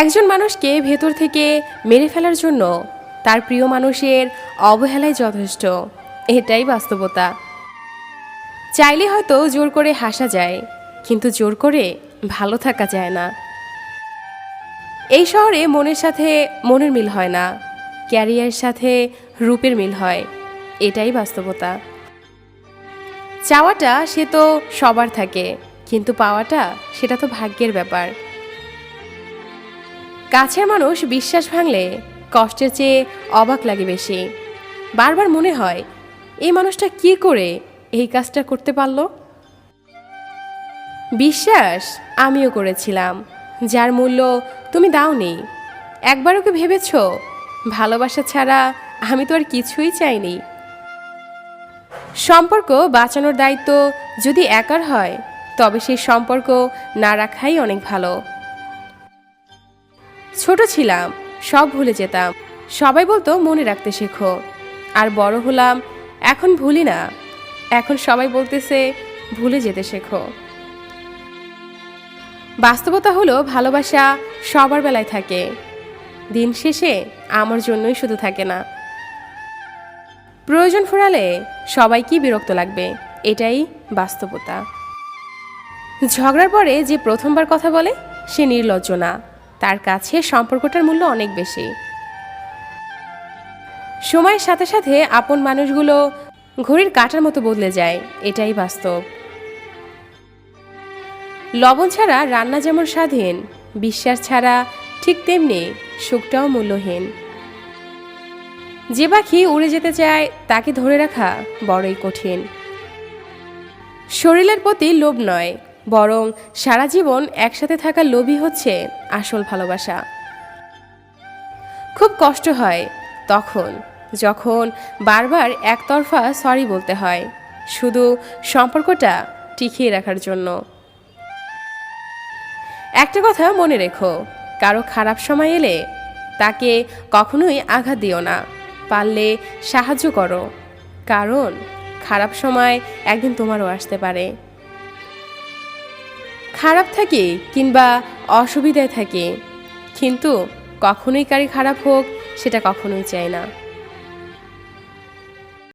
একজন মানুষকে ভেতর থেকে মেরে ফেলার জন্য তার প্রিয় মানুষের অবহেলাই যথেষ্ট। এটাই বাস্তবতা। চাইলে হয়তো জোর করে হাসা যায়, কিন্তু জোর করে ভালো থাকা যায় না। এই শহরে মনের সাথে মনের মিল হয় না ক্যারিয়ারের সাথে রূপের মিল হয়, এটাই বাস্তবতা। চাওয়াটা সে তো সবার থাকে, কিন্তু পাওয়াটা সেটা তো ভাগ্যের ব্যাপার। কাছের মানুষ বিশ্বাস ভাঙলে কষ্টের চেয়ে অবাক লাগে বেশি। বারবার মনে হয়, এই মানুষটা কি করে এই কাজটা করতে পারল? বিশ্বাস আমিও করেছিলাম, যার মূল্য তুমি দাওনি। একবারও কি ভেবেছ, ভালোবাসা ছাড়া আমি তো আর কিছুই চাইনি? সম্পর্ক বাঁচানোর দায়িত্ব যদি একার হয়, তবে সেই সম্পর্ক না রাখাই অনেক ভালো। ছোট ছিলাম, সব ভুলে যেতাম। সবাই বলতো মনে রাখতে শেখো। আর বড় হলাম, এখন ভুলি না। এখন সবাই বলতেছে ভুলে যেতে শেখো। বাস্তবতা হলো ভালোবাসা সবার বেলায় থাকে। দিন শেষে আমার জন্যই শুধু থাকে না। প্রয়োজন ফুরালে সবাইকেই বিরক্ত লাগবে, এটাই বাস্তবতা। ঝগড়ার পরে যে প্রথমবার কথা বলে, সে নির্লজ্জ না। তার কাছে সম্পর্কটার মূল্য অনেক বেশি। সময়ের সাথে সাথে আপন মানুষগুলো ঘড়ির কাটার মতো বদলে যায়, এটাই বাস্তব। লবণ ছাড়া রান্না যেমন স্বাধীন, বিশ্বাস ছাড়া ঠিক তেমনি সুখটাও মূল্যহীন। যে পাখি উড়ে যেতে চায়, তাকে ধরে রাখা বড়ই কঠিন। শরীরের প্রতি লোভ নয় বরং সারা জীবন একসাথে থাকার লোভই হচ্ছে আসল ভালোবাসা। খুব কষ্ট হয় তখন, যখন বারবার একতরফা সরি বলতে হয়, শুধু সম্পর্কটা টিকিয়ে রাখার জন্য। একটা কথা মনে রেখো, কারও খারাপ সময় এলে তাকে কখনোই আঘাত দিও না, পারলে সাহায্য করো, কারণ খারাপ সময় একদিন তোমারও আসতে পারে। খারাপ থাকে কিংবা অসুবিধায় থাকে। কিন্তু কখনোই কারি খারাপ হোক সেটা কখনোই চায় না।